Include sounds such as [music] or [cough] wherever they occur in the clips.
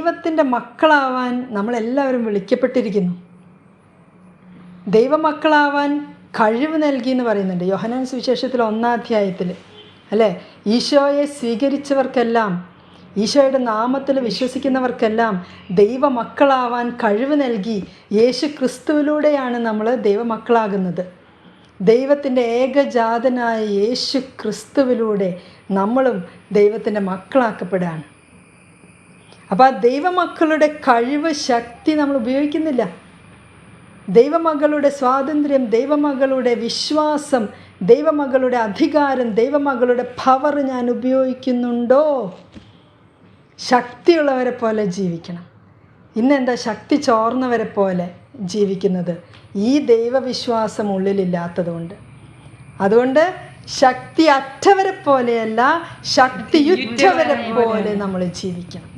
ദൈവത്തിന്റെ മക്കളാവാൻ നമ്മളെല്ലാവരും വിളിക്കപ്പെട്ടിരിക്കുന്നു. ദൈവമക്കളാവാൻ കഴിവ് നൽകി എന്ന് പറയുന്നുണ്ട് യോഹനാൻ സുവിശേഷത്തിൽ ഒന്നാം അധ്യായത്തിൽ. അല്ലേ? ഈശോയെ സ്വീകരിച്ചവർക്കെല്ലാം ഈശോയുടെ നാമത്തിൽ വിശ്വസിക്കുന്നവർക്കെല്ലാം ദൈവമക്കളാവാൻ കഴിവ് നൽകി യേശു ക്രിസ്തുവിലൂടെയാണ് നമ്മൾ ദൈവമക്കളാകുന്നത്. ദൈവത്തിന്റെ ഏകജാതനായ യേശു ക്രിസ്തുവിലൂടെ നമ്മളും ദൈവത്തിന്റെ മക്കളാക്കപ്പെടുകയാണ്. അപ്പോൾ ആ ദൈവമക്കളുടെ കഴിവ് ശക്തി നമ്മൾ ഉപയോഗിക്കുന്നില്ല. ദൈവമകളുടെ സ്വാതന്ത്ര്യം ദൈവമകളുടെ വിശ്വാസം ദൈവമകളുടെ അധികാരം ദൈവമകളുടെ പവർ ഞാൻ ഉപയോഗിക്കുന്നുണ്ടോ? ശക്തിയുള്ളവരെ പോലെ ജീവിക്കണം. ഇന്നെന്താ ശക്തി ചോർന്നവരെ പോലെ ജീവിക്കുന്നത്? ഈ ദൈവവിശ്വാസം ഉള്ളിലില്ലാത്തതുകൊണ്ട്. അതുകൊണ്ട് ശക്തി അറ്റവരെ പോലെയല്ല ശക്തിയുറ്റവരെ പോലെ നമ്മൾ ജീവിക്കണം.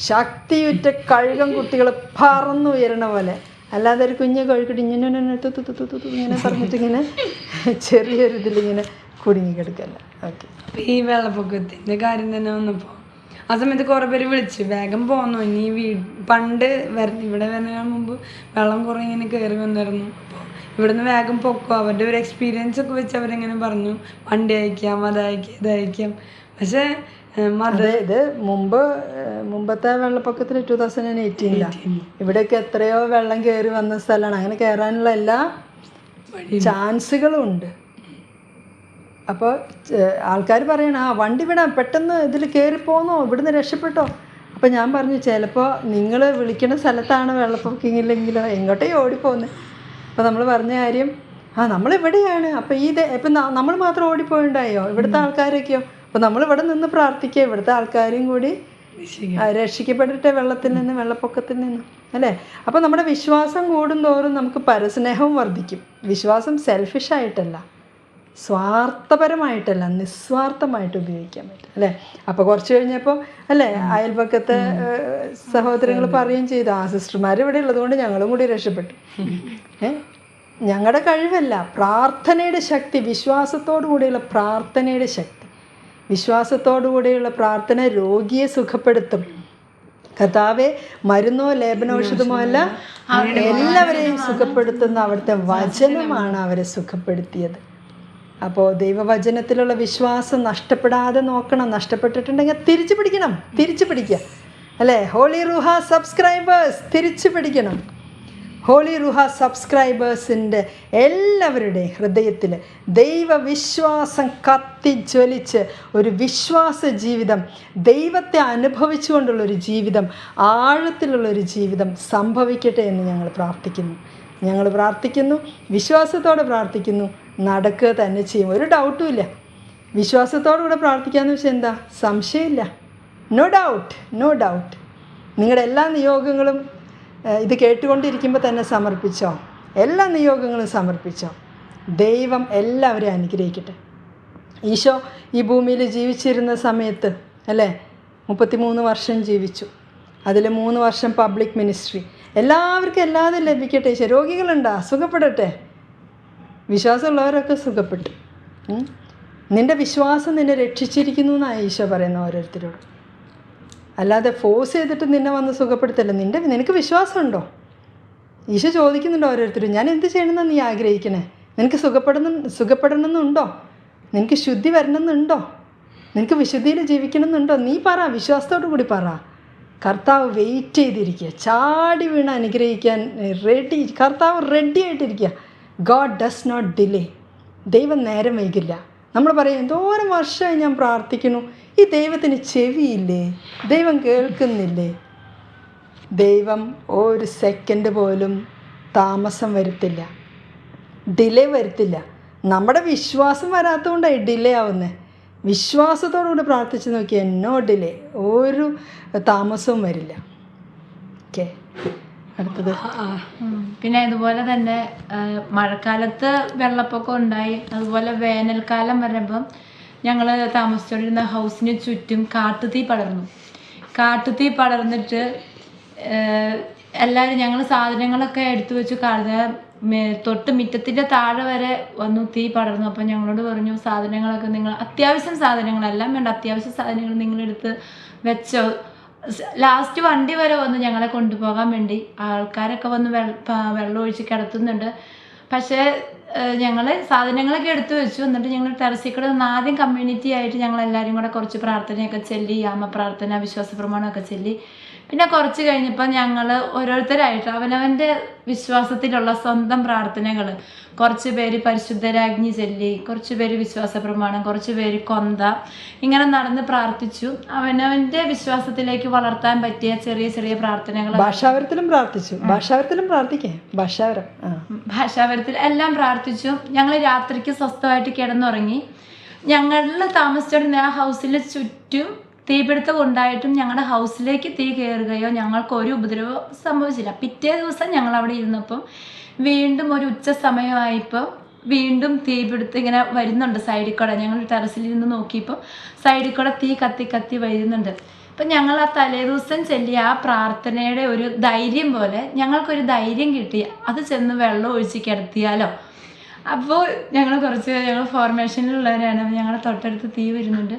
ശക്തിയുറ്റ കഴുകം കുട്ടികൾ പറന്നുയരണ പോലെ. അല്ലാതെ ഒരു കുഞ്ഞ് കഴുകിട്ട് ഇങ്ങനെ ഇങ്ങനെ പറഞ്ഞിട്ട് ഇങ്ങനെ ചെറിയൊരു ഇതിലിങ്ങനെ കുടുങ്ങി കിടക്കല്ല. ഓക്കെ. അപ്പം ഈ വെള്ളപ്പൊക്കത്തിന്റെ കാര്യം തന്നെ വന്നപ്പോൾ ആ സമയത്ത് കുറെ പേര് വിളിച്ച് വേഗം പോന്നു ഇനി വീ പണ്ട് വര ഇവിടെ വരുന്നതിന് മുമ്പ് വെള്ളം കുറേ ഇങ്ങനെ കയറി വന്നിരുന്നു അപ്പോൾ ഇവിടുന്ന് വേഗം പൊക്കോ? അവരുടെ ഒരു എക്സ്പീരിയൻസ് ഒക്കെ വെച്ച് അവരിങ്ങനെ പറഞ്ഞു വണ്ടി അയക്കാം അതയക്കാം ഇതയക്കാം പക്ഷേ അതെ ഇത് മുമ്പ് മുമ്പത്തെ വെള്ളപ്പൊക്കത്തിൽ ടൂ തൗസൻഡ് എയ്റ്റീനിലാണ് ഇവിടെയൊക്കെ എത്രയോ വെള്ളം കയറി വന്ന സ്ഥലമാണ് അങ്ങനെ കയറാനുള്ള എല്ലാ ചാൻസുകളും ഉണ്ട്. അപ്പോൾ ആൾക്കാർ പറയണ ആ വണ്ടി വിടാം പെട്ടെന്ന് ഇതിൽ കയറി പോന്നോ ഇവിടുന്ന് രക്ഷപ്പെട്ടോ. അപ്പോൾ ഞാൻ പറഞ്ഞു ചിലപ്പോൾ നിങ്ങൾ വിളിക്കുന്ന സ്ഥലത്താണ് വെള്ളപ്പൊക്കിങ്ങില്ലെങ്കിലോ എങ്ങോട്ടേ ഓടിപ്പോകുന്നത് അപ്പോൾ നമ്മൾ പറഞ്ഞ കാര്യം ആ നമ്മളിവിടെയാണ്. അപ്പോൾ ഈ ഇപ്പം നമ്മൾ മാത്രം ഓടിപ്പോയിണ്ടായോ? ഇവിടുത്തെ ആൾക്കാരൊക്കെയോ? അപ്പോൾ നമ്മൾ ഇവിടെ നിന്ന് പ്രാർത്ഥിക്കുക. ഇവിടുത്തെ ആൾക്കാരും കൂടി രക്ഷിക്കപ്പെട്ടിട്ട് വെള്ളത്തിൽ നിന്ന് വെള്ളപ്പൊക്കത്തിൽ നിന്ന് അല്ലേ? അപ്പോൾ നമ്മുടെ വിശ്വാസം കൂടുന്തോറും നമുക്ക് പരസ്നേഹവും വർദ്ധിക്കും. വിശ്വാസം സെൽഫിഷായിട്ടല്ല സ്വാർത്ഥപരമായിട്ടല്ല നിസ്വാർത്ഥമായിട്ട് ഉപയോഗിക്കാൻ പറ്റും അല്ലേ? അപ്പോൾ കുറച്ച് കഴിഞ്ഞപ്പോൾ അല്ലേ? അയൽപക്കത്തെ സഹോദരങ്ങൾ പറയുകയും ചെയ്തു. ആ സിസ്റ്റർമാർ ഇവിടെ ഉള്ളതുകൊണ്ട് ഞങ്ങളും കൂടി രക്ഷപ്പെട്ടു. ഏ? ഞങ്ങളുടെ കഴിവല്ല പ്രാർത്ഥനയുടെ ശക്തി വിശ്വാസത്തോടു കൂടിയുള്ള പ്രാർത്ഥനയുടെ ശക്തി. വിശ്വാസത്തോടു കൂടിയുള്ള പ്രാർത്ഥന രോഗിയെ സുഖപ്പെടുത്തും. കർത്താവെ മരുന്നോ ലേപനൌഷധമോ അല്ല എല്ലാവരെയും സുഖപ്പെടുത്തുന്ന അവിടുത്തെ വചനമാണ് അവരെ സുഖപ്പെടുത്തിയത്. അപ്പോൾ ദൈവവചനത്തിലുള്ള വിശ്വാസം നഷ്ടപ്പെടാതെ നോക്കണം. നഷ്ടപ്പെട്ടിട്ടുണ്ടെങ്കിൽ തിരിച്ചു പിടിക്കണം തിരിച്ചു പിടിക്കുക അല്ലേ? ഹോളി റുഹ സബ്സ്ക്രൈബേഴ്സ് തിരിച്ചു പിടിക്കണം ഹോളി റുഹ സബ്സ്ക്രൈബേഴ്സിന്റെ എല്ലാവരുടെയും ഹൃദയത്തിൽ ദൈവവിശ്വാസം കത്തിജ്വലിച്ച് ഒരു വിശ്വാസ ജീവിതം ദൈവത്തെ അനുഭവിച്ചുകൊണ്ടുള്ളൊരു ജീവിതം ആഴത്തിലുള്ളൊരു ജീവിതം സംഭവിക്കട്ടെ എന്ന് ഞങ്ങൾ പ്രാർത്ഥിക്കുന്നു. ഞങ്ങൾ പ്രാർത്ഥിക്കുന്നു വിശ്വാസത്തോടെ പ്രാർത്ഥിക്കുന്നു നടക്കുക തന്നെ ചെയ്യും. ഒരു ഡൗട്ടും ഇല്ല. വിശ്വാസത്തോടു കൂടെ പ്രാർത്ഥിക്കാന്ന് വെച്ചാൽ എന്താ? സംശയമില്ല. നോ ഡൗട്ട് നോ ഡൗട്ട് നിങ്ങളുടെ എല്ലാ നിയോഗങ്ങളും ഇത് കേട്ടുകൊണ്ടിരിക്കുമ്പോൾ തന്നെ സമർപ്പിച്ചോ. എല്ലാ നിയോഗങ്ങളും സമർപ്പിച്ചോ. ദൈവം എല്ലാവരെയും അനുഗ്രഹിക്കട്ടെ. ഈശോ ഈ ഭൂമിയിൽ ജീവിച്ചിരുന്ന സമയത്ത് അല്ലേ? മുപ്പത്തിമൂന്ന് വർഷം ജീവിച്ചു. അതിൽ മൂന്ന് വർഷം പബ്ലിക് മിനിസ്ട്രി. എല്ലാവർക്കും എല്ലാതും ലഭിക്കട്ടെ. ഈശോ രോഗികളുണ്ടോ? സുഖപ്പെടട്ടെ വിശ്വാസമുള്ളവരൊക്കെ സുഖപ്പെട്ടു. നിന്റെ വിശ്വാസം നിന്നെ രക്ഷിച്ചിരിക്കുന്നു എന്നാണ് ഈശോ പറയുന്ന ഓരോരുത്തരോട്. അല്ലാതെ ഫോഴ്സ് ചെയ്തിട്ട് നിന്നെ വന്ന് സുഖപ്പെടുത്തല്ല. നിന്റെ നിനക്ക് വിശ്വാസമുണ്ടോ? ഈശോ ചോദിക്കുന്നുണ്ടോ ഓരോരുത്തരും ഞാൻ എന്ത് ചെയ്യണമെന്നാണ് നീ ആഗ്രഹിക്കണേ? നിനക്ക് സുഖപ്പെടുന്ന സുഖപ്പെടണമെന്നുണ്ടോ? നിനക്ക് ശുദ്ധി വരണമെന്നുണ്ടോ? നിനക്ക് വിശുദ്ധിയിൽ ജീവിക്കണമെന്നുണ്ടോ? നീ പറ വിശ്വാസത്തോടു കൂടി പറ. കർത്താവ് വെയിറ്റ് ചെയ്തിരിക്കുക. ചാടി വീണ് അനുഗ്രഹിക്കാൻ റെഡി കർത്താവ് റെഡി ആയിട്ടിരിക്കുക. ഗോഡ് ഡസ് നോട്ട് ഡിലേ ദൈവം നേരം വൈകില്ല. നമ്മൾ പറയും എന്തോരം വർഷമായി ഞാൻ പ്രാർത്ഥിക്കുന്നു. ഈ ദൈവത്തിന് ചെവിയില്ലേ? ദൈവം കേൾക്കുന്നില്ലേ? ദൈവം ഒരു സെക്കൻഡ് പോലും താമസം വരുത്തില്ല. ഡിലേ വരുത്തില്ല. നമ്മുടെ വിശ്വാസം വരാത്തതുകൊണ്ടായി ഡിലേ ആവുന്നത് വിശ്വാസത്തോടുകൂടി പ്രാർത്ഥിച്ച് നോക്കിയാൽ എന്നോ ഡിലേ ഒരു താമസവും വരില്ല. ഓക്കെ അടുത്തത്. പിന്നെ ഇതുപോലെ തന്നെ മഴക്കാലത്ത് വെള്ളപ്പൊക്കം ഉണ്ടായി. അതുപോലെ വേനൽക്കാലം വരുമ്പം ഞങ്ങൾ താമസിച്ചുകൊണ്ടിരുന്ന ഹൗസിന് ചുറ്റും കാട്ടുതീ പടർന്നു. കാട്ടുതീ പടർന്നിട്ട് എല്ലാവരും ഞങ്ങൾ സാധനങ്ങളൊക്കെ എടുത്തു വെച്ച് കഴുത തൊട്ട് മിറ്റത്തിന്റെ താഴെ വരെ വന്നു തീ പടർന്നു. അപ്പം ഞങ്ങളോട് പറഞ്ഞു സാധനങ്ങളൊക്കെ നിങ്ങൾ അത്യാവശ്യം സാധനങ്ങളെല്ലാം വേണ്ട. അത്യാവശ്യ സാധനങ്ങൾ നിങ്ങളെടുത്ത് വെച്ചോ. ലാസ്റ്റ് വണ്ടി വരെ വന്ന് ഞങ്ങളെ കൊണ്ടുപോകാൻ വേണ്ടി ആൾക്കാരൊക്കെ വന്ന് വെള്ള ഒഴിച്ച് കിടത്തുന്നുണ്ട്. പക്ഷേ ഞങ്ങൾ സാധനങ്ങളൊക്കെ എടുത്തു വെച്ചു. എന്നിട്ട് ഞങ്ങൾ ടെറസിൽ കൂടെ നിന്ന് ആദ്യം കമ്മ്യൂണിറ്റി ആയിട്ട് ഞങ്ങൾ എല്ലാവരും കൂടെ കുറച്ച് പ്രാർത്ഥനയൊക്കെ ചൊല്ലി യാമ പ്രാർത്ഥന വിശ്വാസ പ്രമാണമൊക്കെ ചൊല്ലി. പിന്നെ കുറച്ച് കഴിഞ്ഞപ്പോൾ ഞങ്ങൾ ഓരോരുത്തരായിട്ട് അവനവന്റെ വിശ്വാസത്തിലുള്ള സ്വന്തം പ്രാർത്ഥനകൾ കുറച്ച് പേര് പരിശുദ്ധരാജ്ഞി ചൊല്ലി കുറച്ച് പേര് വിശ്വാസ പ്രമാണം കുറച്ച് പേര് കൊന്ത ഇങ്ങനെ നടന്ന് പ്രാർത്ഥിച്ചു. അവനവന്റെ വിശ്വാസത്തിലേക്ക് വളർത്താൻ പറ്റിയ ചെറിയ ചെറിയ പ്രാർത്ഥനകൾ ഭാഷാവരത്തിലും പ്രാർത്ഥിച്ചു. ഭാഷാവരത്തിലും പ്രാർത്ഥിക്കേ? ഭാഷാവരം. ഭാഷാവരത്തിൽ ഭാഷാപരത്തിൽ എല്ലാം പ്രാർത്ഥിച്ചു. ഞങ്ങൾ രാത്രിക്ക് സ്വസ്ഥമായിട്ട് കിടന്നുറങ്ങി. ഞങ്ങളിൽ താമസിച്ചിരുന്ന ആ ഹൗസിൽ ചുറ്റും തീപിടുത്തം ഉണ്ടായിട്ടും ഞങ്ങളുടെ ഹൗസിലേക്ക് തീ കയറുകയോ ഞങ്ങൾക്ക് ഒരു ഉപദ്രവം സംഭവിച്ചില്ല. പിറ്റേ ദിവസം ഞങ്ങൾ അവിടെ ഇരുന്നപ്പം വീണ്ടും ഒരു ഉച്ച സമയമായിപ്പോൾ വീണ്ടും തീപിടുത്തം ഇങ്ങനെ വരുന്നുണ്ട് സൈഡിൽ കൂടെ. ഞങ്ങൾ ടെറസിൽ ഇരുന്ന് നോക്കിയപ്പോൾ സൈഡിൽ കൂടെ തീ കത്തി കത്തി വരുന്നുണ്ട്. അപ്പം ഞങ്ങൾ ആ തലേദിവസം ചൊല്ലിയ ആ പ്രാർത്ഥനയുടെ ഒരു ധൈര്യം പോലെ ഞങ്ങൾക്കൊരു ധൈര്യം കിട്ടി. അത് ചെന്ന് വെള്ളം ഒഴിച്ച് കിടത്തിയാലോ? അപ്പോൾ ഞങ്ങൾ കുറച്ച് ഞങ്ങൾ ഫോർമേഷനിലുള്ളവരാണ് ഞങ്ങളുടെ തൊട്ടടുത്ത് തീ വരുന്നുണ്ട്.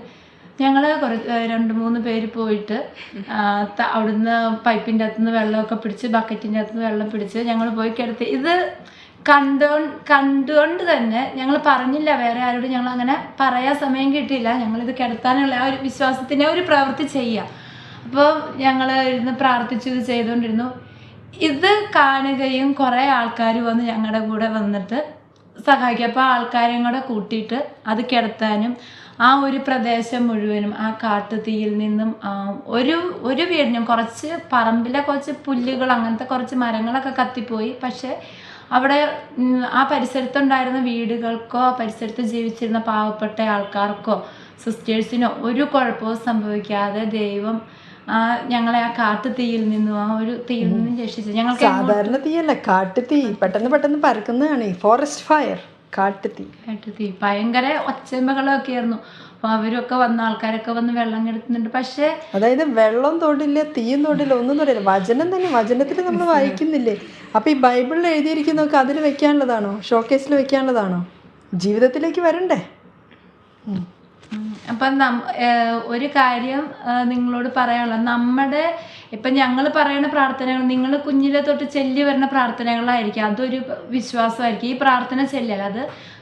ഞങ്ങൾ കുറച്ച് രണ്ട് മൂന്ന് പേര് പോയിട്ട് അവിടുന്ന് പൈപ്പിന്റെ അകത്തുനിന്ന് വെള്ളമൊക്കെ പിടിച്ച് ബക്കറ്റിന്റെ അകത്തുനിന്ന് വെള്ളം പിടിച്ച് ഞങ്ങൾ പോയി കിടത്തി. ഇത് കണ്ടോ കണ്ടുകൊണ്ട് തന്നെ ഞങ്ങൾ പറഞ്ഞില്ല വേറെ ആരോടും ഞങ്ങൾ അങ്ങനെ പറയാൻ സമയം കിട്ടിയില്ല. ഞങ്ങളിത് കിടത്താനുള്ള ആ ഒരു വിശ്വാസത്തിന്റെ ഒരു പ്രവൃത്തി ചെയ്യുക അപ്പോൾ ഞങ്ങൾ ഇരുന്ന് പ്രാർത്ഥിച്ചു ഇത് ചെയ്തുകൊണ്ടിരുന്നു ഇത് കാണുകയും കുറേ ആൾക്കാർ വന്ന് ഞങ്ങളുടെ കൂടെ വന്നിട്ട് സഹായിക്കും. അപ്പോൾ ആൾക്കാരെയും കൂടെ കൂട്ടിയിട്ട് അത് കിടത്താനും ആ ഒരു പ്രദേശം മുഴുവനും ആ കാട്ടുതീയിൽ നിന്നും ഒരു ഒരു വീടിനും കുറച്ച് പറമ്പിലെ കുറച്ച് പുല്ലുകൾ അങ്ങനത്തെ കുറച്ച് മരങ്ങളൊക്കെ കത്തിപ്പോയി. പക്ഷേ അവിടെ ആ പരിസരത്തുണ്ടായിരുന്ന വീടുകൾക്കോ പരിസരത്ത് ജീവിച്ചിരുന്ന പാവപ്പെട്ട ആൾക്കാർക്കോ സിസ്റ്റേഴ്സിനോ ഒരു കുഴപ്പവും സംഭവിക്കാതെ ദൈവം ആ ഞങ്ങളെ ആ കാട്ടുതീയിൽ നിന്നും ആ ഒരു തീയിൽ നിന്നും രക്ഷിച്ചു. ഞങ്ങൾ സാധാരണ തീയല്ല കാട്ടുതീ പെട്ടെന്ന് പെട്ടെന്ന് പരക്കുന്നതാണ്. ഫോറസ്റ്റ് ഫയർ കാട്ടുതീ. കാട്ടുതീ. ഭയങ്കര ഒച്ചമ്പകളൊക്കെ ആയിരുന്നു അപ്പൊ അവരൊക്കെ വന്ന ആൾക്കാരൊക്കെ വന്ന് വെള്ളം കെടുത്തുന്നുണ്ട്. പക്ഷേ അതായത് വെള്ളം തൊടില്ല തീയും തൊടില്ല ഒന്നും തൊടില്ല. വചനം തന്നെ വചനത്തിൽ നമ്മൾ വായിക്കുന്നില്ലേ? അപ്പൊ ഈ ബൈബിളിൽ എഴുതിയിരിക്കുന്നതൊക്കെ അതിൽ വെക്കാനുള്ളതാണോ? ഷോക്കേസിൽ വെക്കാനുള്ളതാണോ? ജീവിതത്തിലേക്ക് വരണ്ടേ. അപ്പം നം ഒരു കാര്യം നിങ്ങളോട് പറയാനുള്ള നമ്മുടെ ഇപ്പം ഞങ്ങൾ പറയുന്ന പ്രാർത്ഥനകൾ നിങ്ങൾ കുഞ്ഞിലെ തൊട്ട് ചെല്ലി വരുന്ന പ്രാർത്ഥനകളായിരിക്കും. അതൊരു വിശ്വാസമായിരിക്കും. ഈ പ്രാർത്ഥന ചെല്ലൽ അത്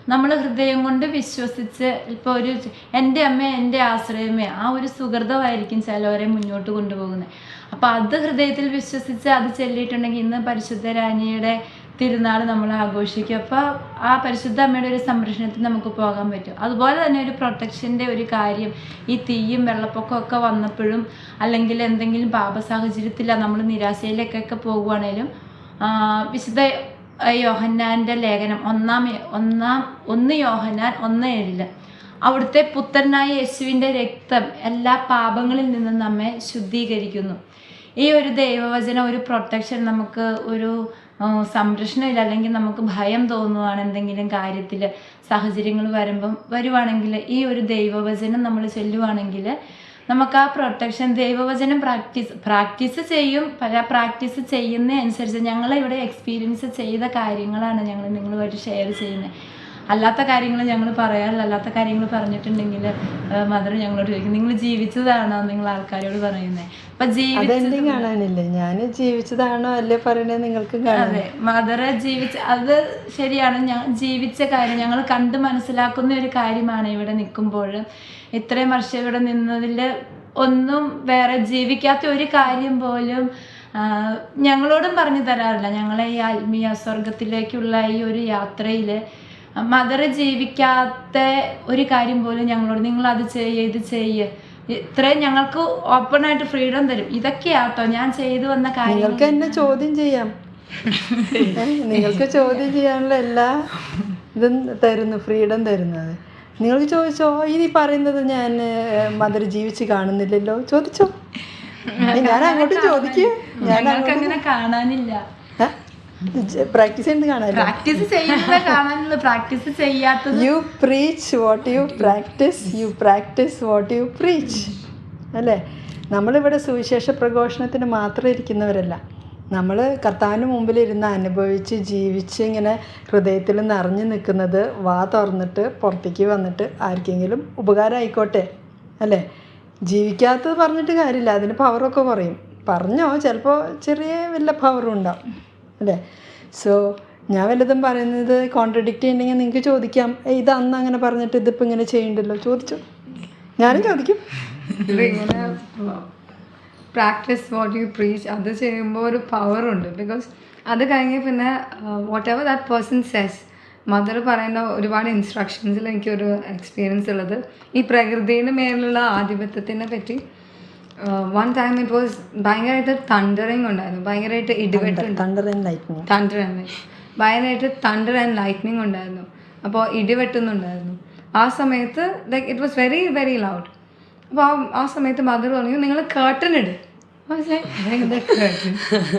നമ്മൾ ഹൃദയം കൊണ്ട് വിശ്വസിച്ച് ഇപ്പോൾ ഒരു എന്റെ അമ്മ എന്റെ ആശ്രയമേ ആ ഒരു സുഹൃതമായിരിക്കും ചിലവരെ മുന്നോട്ട് കൊണ്ടുപോകുന്നത് അപ്പോൾ അത് ഹൃദയത്തിൽ വിശ്വസിച്ച് അത് ചെല്ലിയിട്ടുണ്ടെങ്കിൽ ഇന്ന് പരിശുദ്ധ രാജ്ഞിയുടെ തിരുനാൾ നമ്മൾ ആഘോഷിക്കും. അപ്പോൾ ആ പരിശുദ്ധ അമ്മയുടെ ഒരു സംരക്ഷണത്തിൽ നമുക്ക് പോകാൻ പറ്റും. അതുപോലെ തന്നെ ഒരു പ്രൊട്ടക്ഷന്റെ ഒരു കാര്യം ഈ തീയും വെള്ളപ്പൊക്കമൊക്കെ വന്നപ്പോഴും അല്ലെങ്കിൽ എന്തെങ്കിലും പാപ സാഹചര്യത്തില്ല നമ്മൾ നിരാശയിലേക്കൊക്കെ പോകുവാണേലും വിശുദ്ധ യോഹന്നാന്റെ ലേഖനം ഒന്നാം ഒന്നാം ഒന്ന് യോഹന്നാൻ ഒന്ന് ഏഴിൽ. അവിടുത്തെ പുത്രനായ യേശുവിന്റെ രക്തം എല്ലാ പാപങ്ങളിൽ നിന്നും നമ്മെ ശുദ്ധീകരിക്കുന്നു. ഈ ഒരു ദൈവവചന ഒരു പ്രൊട്ടക്ഷൻ നമുക്ക് ഒരു സംരക്ഷണമില്ല. അല്ലെങ്കിൽ നമുക്ക് ഭയം തോന്നുവാണ് എന്തെങ്കിലും കാര്യത്തിൽ സാഹചര്യങ്ങൾ വരുമ്പം വരുവാണെങ്കിൽ ഈ ഒരു ദൈവവചനം നമ്മൾ ചൊല്ലുവാണെങ്കിൽ നമുക്ക് ആ പ്രൊട്ടക്ഷൻ ദൈവവചനം പ്രാക്ടീസ് പ്രാക്ടീസ് ചെയ്യും. പല പ്രാക്ടീസ് ചെയ്യുന്ന അനുസരിച്ച് ഞങ്ങളിവിടെ എക്സ്പീരിയൻസ് ചെയ്ത കാര്യങ്ങളാണ് ഞങ്ങൾ നിങ്ങളുമായിട്ട് ഷെയർ ചെയ്യുന്നത്. അല്ലാത്ത കാര്യങ്ങൾ ഞങ്ങൾ പറയാറില്ല. അല്ലാത്ത കാര്യങ്ങൾ പറഞ്ഞിട്ടുണ്ടെങ്കിൽ മദർ ഞങ്ങളോട് ചോദിക്കും നിങ്ങൾ ജീവിച്ചതാണോ? നിങ്ങൾ ആൾക്കാരോട് പറയുന്നത് അപ്പൊ കാണാനില്ലേ ഞാൻ ജീവിച്ചതാണോ അല്ലേ പറയണത് നിങ്ങൾക്ക് അതെ. മദർ ജീവിച്ച അത് ശരിയാണ്. ഞാൻ ജീവിച്ച കാര്യം ഞങ്ങൾ കണ്ട് മനസ്സിലാക്കുന്ന ഒരു കാര്യമാണ് ഇവിടെ നിൽക്കുമ്പോൾ ഇത്രയും വർഷം ഇവിടെ നിന്നതിൽ ഒന്നും വേറെ ജീവിക്കാത്ത ഒരു കാര്യം പോലും ഞങ്ങളോടും പറഞ്ഞു തരാറില്ല. ഞങ്ങളെ ഈ ആത്മീയ സ്വർഗത്തിലേക്കുള്ള ഈ ഒരു യാത്രയിൽ മദർ ജീവിക്കാത്ത ഒരു കാര്യം പോലും ഞങ്ങളോട് നിങ്ങൾ അത് ചെയ്യ് ഇത് ചെയ്യ്. ഇത്രയും ഞങ്ങൾക്ക് ഓപ്പൺ ആയിട്ട് ഫ്രീഡം തരും. ഇതൊക്കെയാട്ടോ ഞാൻ ചെയ്തു വന്ന കാര്യങ്ങൾ. നിങ്ങൾക്ക് എന്നെ ചോദ്യം ചെയ്യാം. [laughs] നിങ്ങൾക്ക് ചോദ്യം ചെയ്യാനുള്ള എല്ലാ ഇതും തരുന്നു ഫ്രീഡം തരുന്നത്. നിങ്ങൾ ചോദിച്ചോ ഇനി പറയുന്നത് ഞാൻ മദർ ജീവിച്ച് കാണുന്നില്ലല്ലോ. ചോദിച്ചോ. ഞാൻ അങ്ങോട്ട് ചോദിക്കേ. ഞാൻ അങ്ങനെ കാണാനില്ല. പ്രാക്ടീസ് ചെയ്യുന്നത് പ്രാക്ടീസ് ചെയ്യുന്നത് കാണാനുള്ള പ്രാക്ടീസ് ചെയ്യാത്തത് you preach what you practise you practise what you preach അല്ലേ? നമ്മളിവിടെ സുവിശേഷ പ്രഘോഷണത്തിന് മാത്രം ഇരിക്കുന്നവരല്ല. നമ്മൾ കർത്താവിന് മുമ്പിൽ ഇരുന്ന് അനുഭവിച്ച് ജീവിച്ച് ഇങ്ങനെ ഹൃദയത്തിൽ നിറഞ്ഞു നിൽക്കുന്നത് വാ തുറന്നിട്ട് പുറത്തേക്ക് വന്നിട്ട് ആർക്കെങ്കിലും ഉപകാരം ആയിക്കോട്ടെ അല്ലേ? ജീവിക്കാത്തത് പറഞ്ഞിട്ട് കാര്യമില്ല. അതിന് പവറൊക്കെ കുറയും. പറഞ്ഞോ ചിലപ്പോൾ ചെറിയ വല്ല പവറും ഉണ്ടാവും. അല്ലേ? സോ ഞാൻ വല്ലതും പറയുന്നത് കോൺട്രഡിക്റ്റ് ചെയ്യണമെങ്കിൽ നിങ്ങൾക്ക് ചോദിക്കാം. ഇത് അന്ന് അങ്ങനെ പറഞ്ഞിട്ട് ഇതിപ്പോൾ ഇങ്ങനെ ചെയ്യണ്ടല്ലോ? ചോദിച്ചു. ഞാനും ചോദിക്കും. പ്രാക്ടീസ് വാട്ട് യു പ്രീച്ച് അത് ചെയ്യുമ്പോൾ ഒരു പവറുണ്ട് ബിക്കോസ് അത് കഴിഞ്ഞ് പിന്നെ whatever that person says mother പറയുന്ന ഒരുപാട് ഇൻസ്ട്രക്ഷൻസിൽ എനിക്കൊരു എക്സ്പീരിയൻസ് ഉള്ളത്. ഈ പ്രകൃതിയുടെ മേലുള്ള ആധിപത്യത്തിനെ പറ്റി വൺ ടൈം ഇറ്റ് വാസ് ഭയങ്കരമായിട്ട് തണ്ടറിങ് ഉണ്ടായിരുന്നു. ഭയങ്കരമായിട്ട് ഇടിവെട്ട് thunder and lightning thunder and ഭയങ്കരമായിട്ട് തണ്ടർ ആൻഡ് ലൈറ്റ്നിങ് ഉണ്ടായിരുന്നു. അപ്പോൾ ഇടിവെട്ടുന്നുണ്ടായിരുന്നു. ആ സമയത്ത് like it was very very loud അപ്പോൾ ആ ആ സമയത്ത് മദർ പറഞ്ഞു നിങ്ങൾ കേട്ടൺ ഇട്.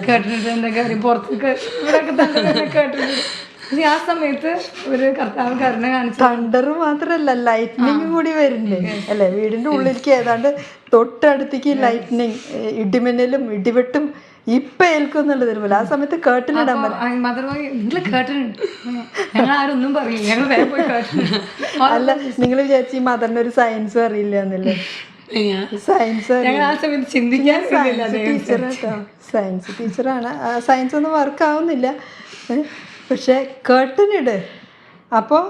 കേട്ടൺ ഇട്ട് എന്താ കാര്യം? പുറത്തേക്ക് ഇവിടെയൊക്കെ തന്നെ കേട്ടൺ ഇട്. പക്ഷേ ആ സമയത്ത് ഒരു കർത്താവ് കരുണ കാണിച്ചു. തണ്ടർ മാത്രല്ല ലൈറ്റ്നിങ് കൂടി വരുന്നേ. അല്ലെ? വീടിന്റെ ഉള്ളിലേക്ക് ഏതാണ്ട് തൊട്ടടുത്തേക്ക് ലൈറ്റ്നിങ് ഇടിമിന്നലും ഇടിവെട്ടും ഇപ്പൊ ഏൽക്കും എന്നുള്ളത് പോലെ ആ സമയത്ത് കേട്ടിന് ഇടാൻ പറയില്ല. അല്ല നിങ്ങൾ വിചാരിച്ചു ഈ മദറിന് ഒരു സയൻസും അറിയില്ല എന്നല്ലേ? സയൻസ് ടീച്ചറാണ് ആ സമയത്ത് ചിന്തിക്കാൻ സയൻസ് ടീച്ചറാണ് സയൻസ് ഒന്നും വർക്ക് ആവുന്നില്ല. പക്ഷെ കേട്ടനിട് അപ്പോൾ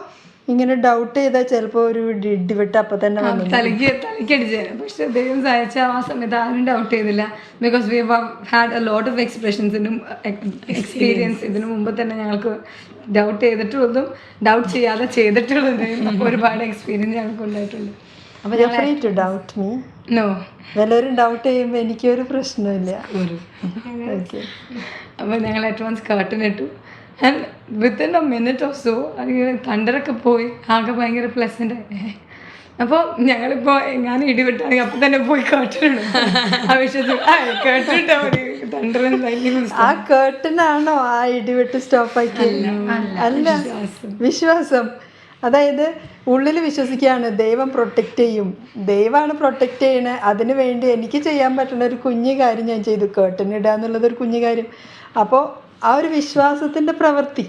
ഇങ്ങനെ ഡൗട്ട് ചെയ്താൽ ചിലപ്പോൾ ഒരു ഇടി- അപ്പൊ അപ്പം തന്നെ തലയ്ക്ക് തലയ്ക്കടിച്ചേനെ പക്ഷെ ദൈവം സഹായിച്ച ആ സമയത്ത് ആരും ഡൗട്ട് ചെയ്തില്ല. Because we had a lot of എക്സ്പ്രഷൻസിനും experience ഇതിനു മുമ്പ് തന്നെ ഞങ്ങൾക്ക് ഡൗട്ട് ചെയ്തിട്ടുള്ളതും ഡൗട്ട് ചെയ്യാതെ ചെയ്തിട്ടുള്ളതും ഒരുപാട് എക്സ്പീരിയൻസ് ഞങ്ങൾക്ക് ഉണ്ടായിട്ടുണ്ട്. അപ്പോൾ ഞാൻ ടു ഡൗട്ട് മീ നോ വല്ലവരും ഡൗട്ട് ചെയ്യുമ്പോൾ എനിക്കൊരു പ്രശ്നമില്ല അപ്പൊ അപ്പോൾ ഞങ്ങൾ അഡ്വാൻസ് കർട്ടൻ ഇട്ടു. And within a minute of so അതിങ്ങനെ തണ്ടറൊക്കെ പോയി. ആകെ ഭയങ്കര പ്ലസന്റ് അപ്പോൾ ഞങ്ങളിപ്പോൾ ഞാൻ ഇടിവിട്ടാണെങ്കിൽ അപ്പം തന്നെ പോയി കേട്ടിട്ടുണ്ട് ആ വിഷയത്തിൽ. ആ കേട്ടിട്ടാ മതി. ആ കേട്ടിനാണോ ആ ഇടിവെട്ട് സ്റ്റോപ്പാക്കി അല്ല വിശ്വാസം. അതായത് ഉള്ളിൽ വിശ്വസിക്കുകയാണ് ദൈവം പ്രൊട്ടക്റ്റ് ചെയ്യും. ദൈവമാണ് പ്രൊട്ടക്റ്റ് ചെയ്യണേ. അതിന് വേണ്ടി എനിക്ക് ചെയ്യാൻ പറ്റുന്ന ഒരു കുഞ്ഞു കാര്യം ഞാൻ ചെയ്തു. കേട്ടിനിടാന്നുള്ളത് ഒരു കുഞ്ഞു കാര്യം. അപ്പോൾ ആ ഒരു വിശ്വാസത്തിന്റെ പ്രവൃത്തി.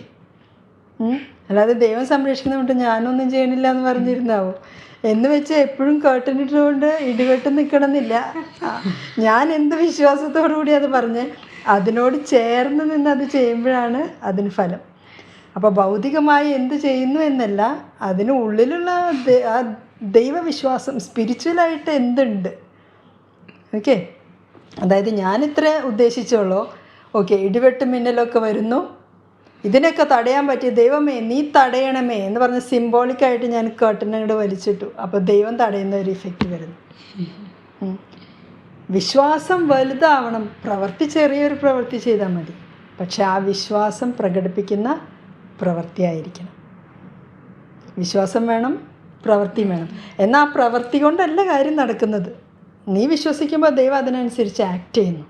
അല്ലാതെ ദൈവം സംരക്ഷിക്കുന്നതുകൊണ്ട് ഞാനൊന്നും ചെയ്യണില്ല എന്ന് പറഞ്ഞിരുന്നാവോ? എന്ന് വെച്ച് എപ്പോഴും കേട്ടിട്ടുകൊണ്ട് ഇടിവെട്ട് നിൽക്കണമെന്നില്ല ഞാൻ എന്ത് വിശ്വാസത്തോടു കൂടി അത് പറഞ്ഞ്? അതിനോട് ചേർന്ന് നിന്ന് അത് ചെയ്യുമ്പോഴാണ് അതിന് ഫലം. അപ്പോൾ ഭൗതികമായി എന്ത് ചെയ്യുന്നു എന്നല്ല അതിന് ഉള്ളിലുള്ള ആ ദൈവവിശ്വാസം സ്പിരിച്വലായിട്ട് എന്തുണ്ട്? ഓക്കെ. അതായത് ഞാൻ ഇത്ര ഉദ്ദേശിച്ചോളൂ ഓക്കെ ഇടിവെട്ട് മിന്നലൊക്കെ വരുന്നു. ഇതിനൊക്കെ തടയാൻ പറ്റിയ ദൈവമേ നീ തടയണമേ എന്ന് പറഞ്ഞ് സിംബോളിക്കായിട്ട് ഞാൻ കേട്ടനങ്ങോട്ട് വലിച്ചിട്ടു. അപ്പോൾ ദൈവം തടയുന്ന ഒരു ഇഫക്റ്റ് വരുന്നു. വിശ്വാസം വലുതാവണം. പ്രവൃത്തി ചെറിയൊരു പ്രവൃത്തി ചെയ്താൽ മതി. പക്ഷെ ആ വിശ്വാസം പ്രകടിപ്പിക്കുന്ന പ്രവൃത്തിയായിരിക്കണം വിശ്വാസം വേണം പ്രവൃത്തി വേണം. എന്നാൽ ആ പ്രവൃത്തി കൊണ്ടല്ല കാര്യം നടക്കുന്നത്. നീ വിശ്വസിക്കുമ്പോൾ ദൈവം അതിനനുസരിച്ച് ആക്ട് ചെയ്യുന്നു.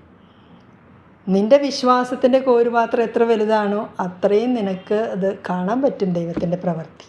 നിന്റെ വിശ്വാസത്തിന്റെ കോരുപാത്രം എത്ര വലുതാണോ അത്രയും നിനക്ക് അത് കാണാൻ പറ്റും ദൈവത്തിന്റെ പ്രവൃത്തി.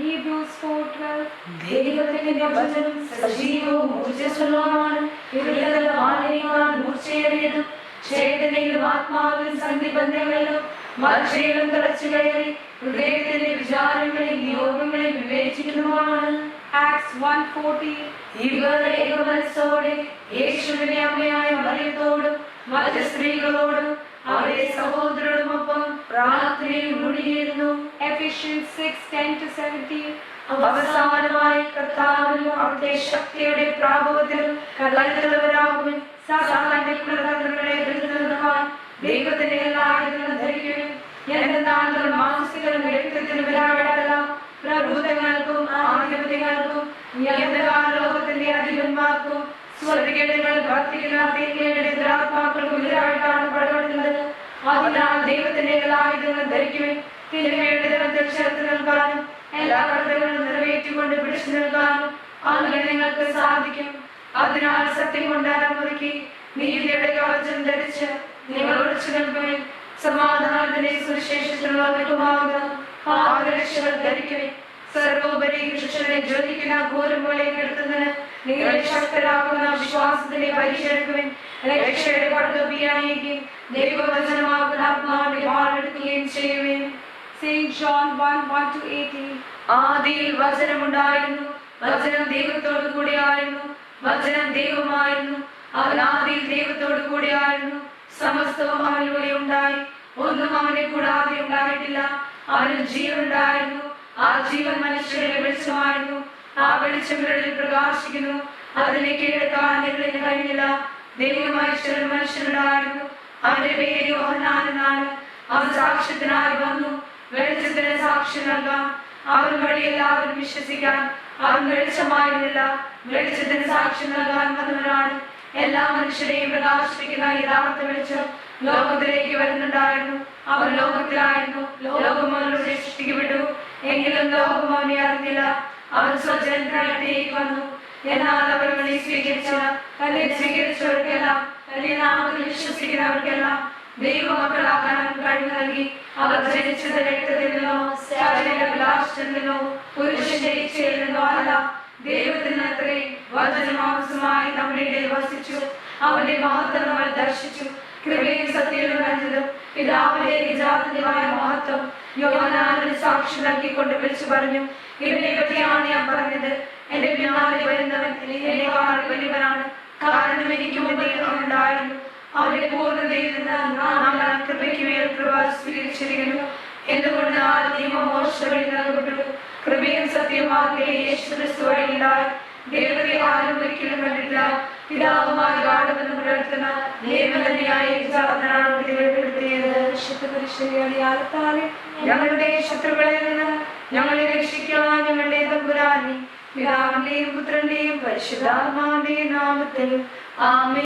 Hebrews 4:12 ദൈവത്തിന്റെ വചനം സജീവവും ഊർജസ്വലവുമാണ് ഇരുളിലെ വാളിനേക്കാൾ മൂർച്ചയേറിയതും ഛേദനയിലും ആത്മാവിലും സന്ധിബന്ധങ്ങളിലും മർച്ചയിലും തളച്ചു കയറി ഹൃദയത്തിന്റെ വിചാരങ്ങളെയും നിയോഗങ്ങളെയും വിവേചിക്കുന്നതുമാണ്. ആക്സ് 1:40 ഇവർ ഏകമനസ്സോടെ യേശുവിനെ അമ്മയായ മറിയത്തോടും മറ്റ് സ്ത്രീകളോടും അവരെ സഹോദരോടുമൊപ്പം രാത്രിയിൽ മുടിയിരുന്നു അവസാനമായി കർത്താവിനും അവരുടെ ശക്തിയുടെ പ്രാഭവത്തിലും കലർത്തുള്ളവരാകുവാൻ സാധാരണ കുലതന്ത്രങ്ങളെ ദൈവത്തിന്റെ എല്ലാ ആയുധങ്ങളും ധരിക്കുകയും എന്തെന്നാൽ നമ്മൾ മാനസികവും വ്യക്തിത്വത്തിനും വിരാടല്ല പ്രഭുതങ്ങൾക്കും ആധിപത്യങ്ങൾക്കും സ്വർഗീയതകൾ വർദ്ധിക്കുന്ന തീർച്ചയുടെ ദുരാത്മാക്കൾക്കും എതിരായിട്ടാണ് പടപെടുന്നത് അതിനാൽ ദൈവത്തിന്റെ എല്ലാ ആയുധങ്ങളും ധരിക്കുവിൻ തിന്മയുടെ ദിനത്തിൽ ചേർത്ത് നിൽക്കാനും എല്ലാ കടതകളും നിറവേറ്റിക്കൊണ്ട് പിടിച്ചു നിൽക്കാനും അങ്ങനെ നിങ്ങൾക്ക് സാധിക്കും അതിനാൽ സത്യം കൊണ്ട് അരമുറുക്കി നീതിയുടെ കവചം ധരിച്ച് നിങ്ങൾ നിൽക്കുവിൻ സമാധാനത്തിന്റെ സുവിശേഷത്തിലുള്ളവർക്കുമാകുന്ന പാദരക്ഷകൾ ധരിക്കുവിൻ. സർവോപരി കൃഷ്ണനെ ജ്വലിക്കുന്ന ഘോരം പോലെ കിടത്തുന്നതിന് ശക്തരാക്കുന്ന ശക്തരാകുന്ന വിശ്വാസത്തിന്റെ പരിചരിക്കുവിൻ രക്ഷയുടെ പടുതൊപ്പി അണിയിക്കും ദൈവവചനമാകുന്ന ആത്മാവിന്റെ വാളെടുക്കുകയും ചെയ്യുവിൻ. Saint John 1 1 to 18. ആദിയിൽ വചനമുണ്ടായിരുന്നു. വചനം ദൈവത്തോടു കൂടിയായിരുന്നു. വചനം ദൈവമായിരുന്നു. അവൻ ആദിയിൽ ദൈവത്തോടു കൂടിയായിരുന്നു. സമസ്തവും അവനിലൂടെ ഉണ്ടായി. ഒന്നും അവനെ കൂടാതെ ഉണ്ടായിട്ടില്ല. അവന് ജീവനുണ്ടായിരുന്നു. ആ ജീവൻ മനുഷ്യരുടെ വെളിച്ചമായിരുന്നു ആ വെളിച്ചങ്ങളിൽ പ്രകാശിക്കുന്നു. അതിനെ കീഴടക്കാൻ നിങ്ങളിന് കഴിഞ്ഞില്ല. ദൈവമനുഷ്യൻ മനുഷ്യനുണ്ടായിരുന്നു അവന്റെ പേര് യോഹന്നാൻ എന്നാണ്. അവൻ സാക്ഷ്യത്തിനായി വന്നു. വെളിച്ചത്തിന് സാക്ഷി നൽകാൻ അവൻ വഴി എല്ലാവരും വിശ്വസിക്കാൻ അവൻ വെളിച്ചമായിരുന്നില്ല. വെളിച്ചത്തിന് സാക്ഷി നൽകാൻ വന്നവനാണ്. എല്ലാ മനുഷ്യരെയും പ്രകാശിപ്പിക്കുന്ന യഥാർത്ഥ വെളിച്ചം ലോകത്തിലേക്ക് വരുന്നുണ്ടായിരുന്നു. അവർ ലോകത്തിലായിരുന്നു. ലോകം അവരുടെ സൃഷ്ടിക്കപ്പെട്ടു എങ്കിലും ലോകം അവനെ അറിഞ്ഞില്ല. അവൻ സ്വജനത്തിലേക്ക് വന്നു എന്നാൽ അവർ വിളി സ്വീകരിച്ചില്ല തന്നെ സ്വീകരിച്ചവർക്കെല്ലാം തന്നെ നാമത്തിൽ വിശ്വസിക്കുന്നവർക്കെല്ലാം ദൈവമക്കളാകാൻ കഴിവ് നൽകി. അവർ ജനിച്ചത് രക്തത്തിൽ അല്ല. ദൈവത്തിന് അത്രയും വചനമാംസമായി നമ്മുടെ ഇടയിൽ വസിച്ചു. അവന്റെ മഹത്വം നമ്മൾ ദർശിച്ചു. കൃപയും സത്യവും നിറഞ്ഞതും പിതാവിന്റെ വിജാതന്യമായ മഹത്വം യോഹനാനന് സാക്ഷി നൽകിക്കൊണ്ട് വിളിച്ചു പറഞ്ഞു ഇവനെ പറ്റിയാണ് ഞാൻ പറഞ്ഞത്. എന്റെ പിന്നാലെ വരുന്നവൻ എന്നെക്കാൾ വലിയവനാണ് കാരണം എനിക്ക് മുന്നേ അവനുണ്ടായിരുന്നു അവന്റെ പൂർണതയിൽ നിന്ന് നാം കൃപയ്ക്ക് മേൽ കൃപ സ്വീകരിച്ചിരിക്കുന്നു. എന്തുകൊണ്ട് ആ വഴി നൽകപ്പെട്ടു കൃപയും സത്യമാകിയ യേശു ക്രിസ്തു വഴിയിലായി ദൈവത്തെ ആരും ഒരിക്കലും കണ്ടിട്ടില്ല. പിതാവുമായി ഗാഠമെന്ന് പുലർത്തുന്ന വെളിപ്പെടുത്തിയത് ഞങ്ങളുടെ ശത്രുക്കളിൽ നിന്ന് ഞങ്ങളെ രക്ഷിക്കാൻ ഞങ്ങളുടെ തമ്പുരാനെ പിതാവിന്റെയും പുത്രന്റെയും പരിശുദ്ധാത്മാവിന്റെയും നാമത്തിൽ ആമേ